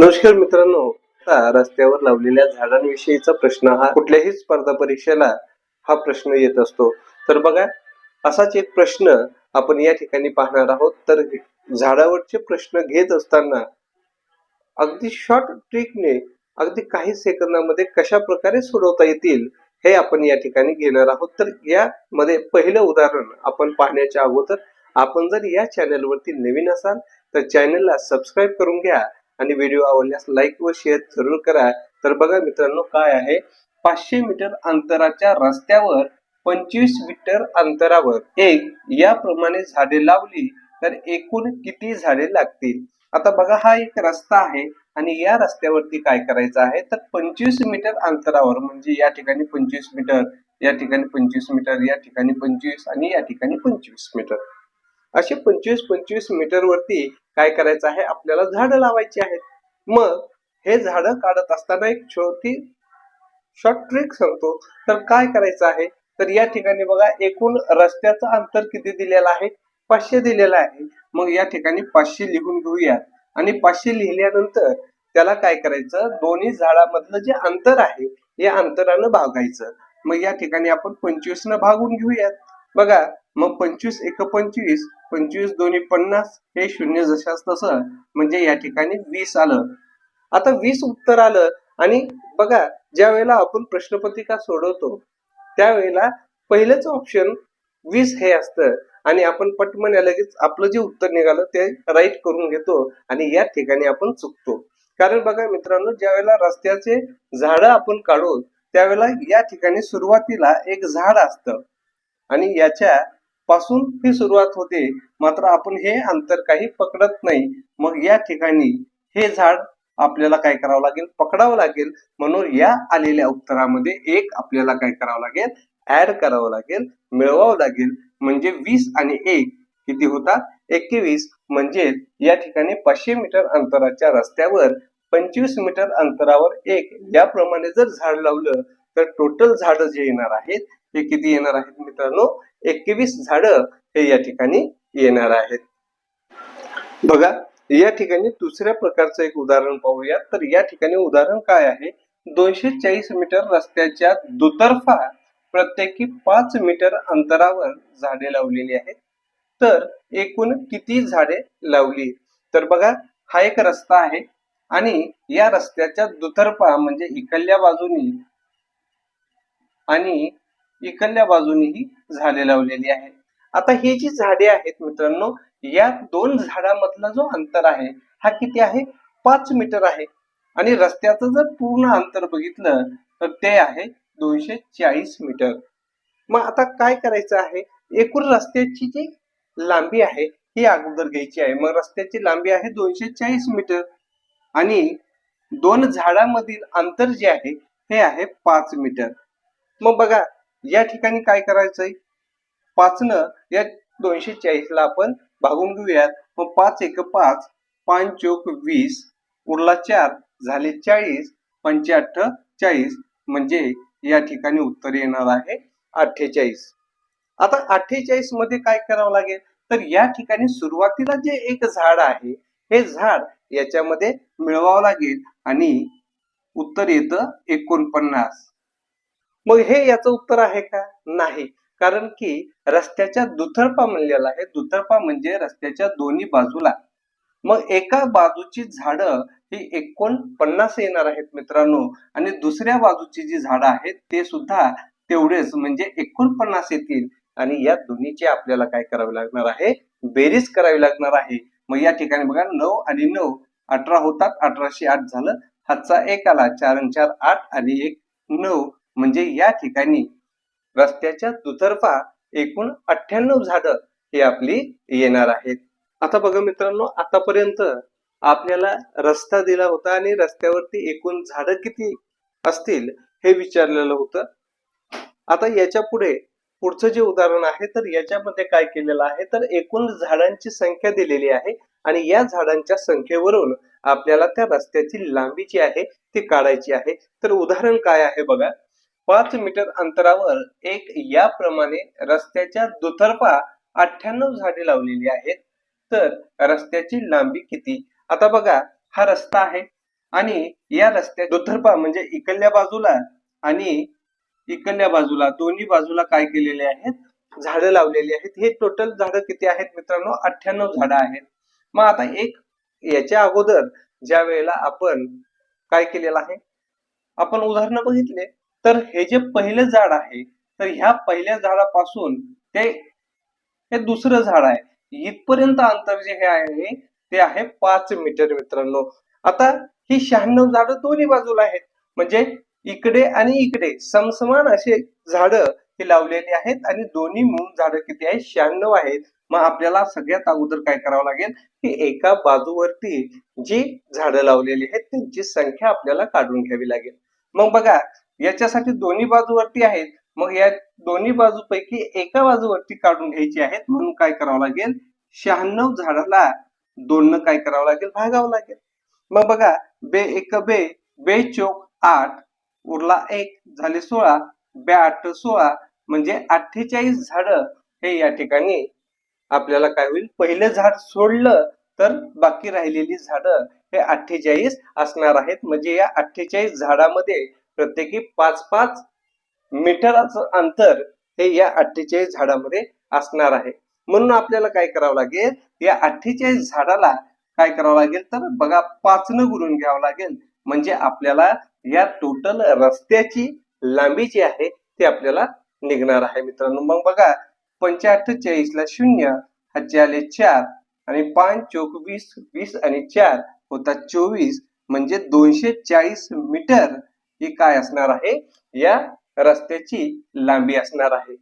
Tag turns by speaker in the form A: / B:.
A: नमस्कार मित्रांनो. रस्त्यावर लावलेल्या झाडांविषयीचा प्रश्न हा कुठल्याही स्पर्धा परीक्षेला हा प्रश्न येत असतो. तर बघा असाच एक प्रश्न आपण या ठिकाणी पाहणार आहोत. तर झाडावरचे प्रश्न घेत असताना अगदी शॉर्ट ट्रिकने अगदी काही सेकंदामध्ये कशा प्रकारे सोडवता येतील हे आपण या ठिकाणी घेणार आहोत. तर यामध्ये पहिलं उदाहरण आपण पाहण्याच्या अगोदर आपण जर या चॅनलवरती नवीन असाल तर चॅनलला सबस्क्राईब करून घ्या. आणि व्हिडिओ आवडल्यास लाईक व शेअर जरूर करा. तर बघा मित्रांनो काय आहे? पाचशे मीटर अंतराच्या रस्त्यावर पंचवीस मीटर अंतरावर एक याप्रमाणे झाडे लावली तर एकूण किती झाडे लागतील? आता बघा हा एक रस्ता आहे आणि या रस्त्यावरती काय करायचं आहे? तर पंचवीस मीटर अंतरावर म्हणजे या ठिकाणी पंचवीस मीटर या ठिकाणी पंचवीस मीटर या ठिकाणी पंचवीस आणि या ठिकाणी पंचवीस मीटर असे पंचवीस पंचवीस मीटर वरती काय करायचं आहे? आपल्याला झाडं लावायची आहेत. मग हे झाडं काढत असताना एक छोटी शॉर्ट ट्रिक सांगतो. तर काय करायचं आहे? तर या ठिकाणी बघा एकूण रस्त्याचं अंतर किती दिलेलं आहे? पाचशे दिलेलं आहे. मग या ठिकाणी पाचशे लिहून घेऊयात आणि पाचशे लिहिल्यानंतर त्याला काय करायचं? दोन्ही झाडामधलं जे अंतर आहे या अंतरानं भागायचं. मग या ठिकाणी आपण पंचवीस न भागून घेऊयात. बघा मग पंचवीस एक पंचवीस पंचवीस दोन्ही पन्नास हे शून्य जशास तसं म्हणजे या ठिकाणी वीस आलं. आता वीस उत्तर आलं आणि बघा ज्या वेळेला आपण प्रश्नपत्रिका सोडवतो त्यावेळेला पहिलंच ऑप्शन वीस हे असतं. आणि आपण पटमन लगेच आपलं जे उत्तर निघालं ते राईट करून घेतो आणि या ठिकाणी आपण चुकतो. कारण बघा मित्रांनो ज्या वेळेला रस्त्याचे झाडं आपण काढू त्यावेळेला या ठिकाणी सुरुवातीला एक झाड असतं. आणि याच्या पासून ही सुरुवात होते. मात्र आपण हे अंतर काही पकडत नाही. मग या ठिकाणी हे झाड आपल्याला काय करावं लागेल? पकडावं लागेल. म्हणून या आलेल्या उत्तरामध्ये एक आपल्याला काय करावं लागेल? ऍड करावं लागेल. मिळवावं लागेल. म्हणजे वीस आणि एक किती होतात? एकवीस. म्हणजे या ठिकाणी पाचशे मीटर अंतराच्या रस्त्यावर पंचवीस मीटर अंतरावर एक. याप्रमाणे जर झाड लावलं तर टोटल झाड जे येणार आहेत हे किती येणार आहेत मित्रांनो? एकवीस झाड हे या ठिकाणी येणार आहेत. बघा या ठिकाणी दुसऱ्या प्रकारचं एक उदाहरण पाहूया. तर या ठिकाणी उदाहरण काय आहे? दोनशे चाळीस मीटर रस्त्याच्या दुतर्फा प्रत्येकी पाच मीटर अंतरावर झाडे लावलेली आहेत. तर एकूण किती झाडे लावली? तर बघा हा एक रस्ता आहे आणि या रस्त्याच्या दुतर्फा म्हणजे इकडल्या बाजूनी आणि इकडल्या बाजूनीही झाडे लावलेली आहेत. आता ही जी झाडे आहेत मित्रांनो या दोन झाडामधला जो अंतर आहे हा किती आहे? पाच मीटर आहे. आणि रस्त्याचं जर पूर्ण अंतर बघितलं तर ते आहे दोनशे चाळीस मीटर. मग आता काय करायचं आहे? एकूण रस्त्याची जी लांबी आहे ही अगोदर घ्यायची आहे. मग रस्त्याची लांबी आहे दोनशे चाळीस मीटर. आणि दोन झाडामधील अंतर जे आहे हे आहे पाच मीटर. मग बघा या ठिकाणी काय करायचंय? पाचनं या दोनशे चाळीसला आपण भागून घेऊयात. मग पाच एक पाच पाच चोक वीस उरला चार झाले चाळीस पंच्याअठ्ठ चाळीस. म्हणजे या ठिकाणी उत्तर येणार आहे अठ्ठेचाळीस. आता अठ्ठेचाळीसमध्ये काय करावं लागेल? तर या ठिकाणी सुरुवातीला जे एक झाड आहे हे झाड याच्यामध्ये मिळवावं लागेल. आणि उत्तर येतं एकोणपन्नास. मग हे याचं उत्तर आहे का? नाही. कारण की रस्त्याच्या दुतर्फा म्हणलेला आहे. दुतर्फा म्हणजे रस्त्याच्या दोन्ही बाजूला. मग एका बाजूची झाडं ही एकोणपन्नास येणार आहेत मित्रांनो. आणि दुसऱ्या बाजूची जी झाडं आहेत ते सुद्धा तेवढेच म्हणजे एकोणपन्नास येतील. आणि या दोन्हीची आपल्याला काय करावे लागणार आहे? बेरीज करावी लागणार आहे. मग या ठिकाणी बघा नऊ आणि नऊ. अठरा होतात. अठराशे आठ झालं. हातचा एक आला. चार आणि चार आठ आणि एक नऊ. म्हणजे या ठिकाणी रस्त्याच्या दुतर्फा एकूण अठ्ठ्याण्णव झाडं ही आपली येणार आहेत. आता बघा मित्रांनो आतापर्यंत आपल्याला रस्ता दिला होता आणि रस्त्यावरती एकूण झाडं किती असतील हे विचारलेलं होतं. आता याच्यापुढे पुढचं जे उदाहरण आहे तर याच्यामध्ये काय केलेलं आहे तर एकूण झाडांची संख्या दिलेली आहे आणि या झाडांच्या संख्येवरून आपल्याला त्या रस्त्याची लांबी जी आहे ती काढायची आहे. तर उदाहरण काय आहे बघा. पाच मीटर अंतरावर एक याप्रमाणे रस्त्याच्या दुतर्फा अठ्ठ्याण्णव झाडे लावलेली आहेत. तर रस्त्याची लांबी किती? आता बघा हा रस्ता आहे आणि या रस्त्या दुतर्फा म्हणजे इकडल्या बाजूला आणि इकडल्या बाजूला दोन्ही बाजूला काय केलेले आहेत? झाडं लावलेली आहेत. हे टोटल झाडं किती आहेत मित्रांनो? अठ्ठ्याण्णव झाडं आहेत. मग आता एक याच्या अगोदर ज्या वेळेला आपण काय केलेलं आहे? आपण उदाहरणं बघितले. तर हे जे पहिलं झाड आहे तर ह्या पहिल्या झाडापासून ते हे दुसरं झाड आहे. इथपर्यंत अंतर जे हे आहे ते आहे पाच मीटर मित्रांनो. आता ही शहाण्णव झाडं दोन्ही बाजूला आहेत. म्हणजे इकडे आणि इकडे समसमान असे झाडं हे लावलेले आहेत आणि दोन्ही मूळ झाडं किती आहेत? शहाण्णव आहेत. मग आपल्याला सगळ्यात अगोदर काय करावं लागेल? की एका बाजूवरती जी झाडं लावलेली आहेत त्यांची संख्या आपल्याला काढून घ्यावी लागेल. मग बघा याच्यासाठी दोन्ही बाजूवरती आहेत. मग या दोन्ही बाजूपैकी एका बाजूवरती काढून घ्यायची आहेत. म्हणून काय करावं लागेल? शहाण्णव झाडाला दोन काय करावं लागेल? भागावं लागेल. मग बघा बे एक बे बे चोक आठ उरला एक झाले सोळा बे आठ सोळा म्हणजे अठ्ठेचाळीस झाड हे या ठिकाणी आपल्याला काय होईल? पहिलं झाड सोडलं तर बाकी राहिलेली झाडं हे अठ्ठेचाळीस असणार आहेत. म्हणजे या अठ्ठेचाळीस झाडामध्ये प्रत्येकी पाच पाच मीटराचं अंतर हे या अठ्ठेचाळीस झाडामध्ये असणार आहे. म्हणून आपल्याला काय करावं लागेल? या अठ्ठेचाळीस झाडाला काय करावं लागेल? तर बघा पाचनं गुणून घ्यावं लागेल. म्हणजे आपल्याला या टोटल रस्त्याची लांबी जी आहे ती आपल्याला निघणार आहे मित्रांनो. मग बघा पंच्याअठ्ठेचाळीस ला शून्य हातचे चार आणि पाच चौक वीस वीस आणि चार होता चोवीस. म्हणजे दोनशे चाळीस मीटर ही काय असणार आहे? या रस्त्याची लांबी असणार आहे.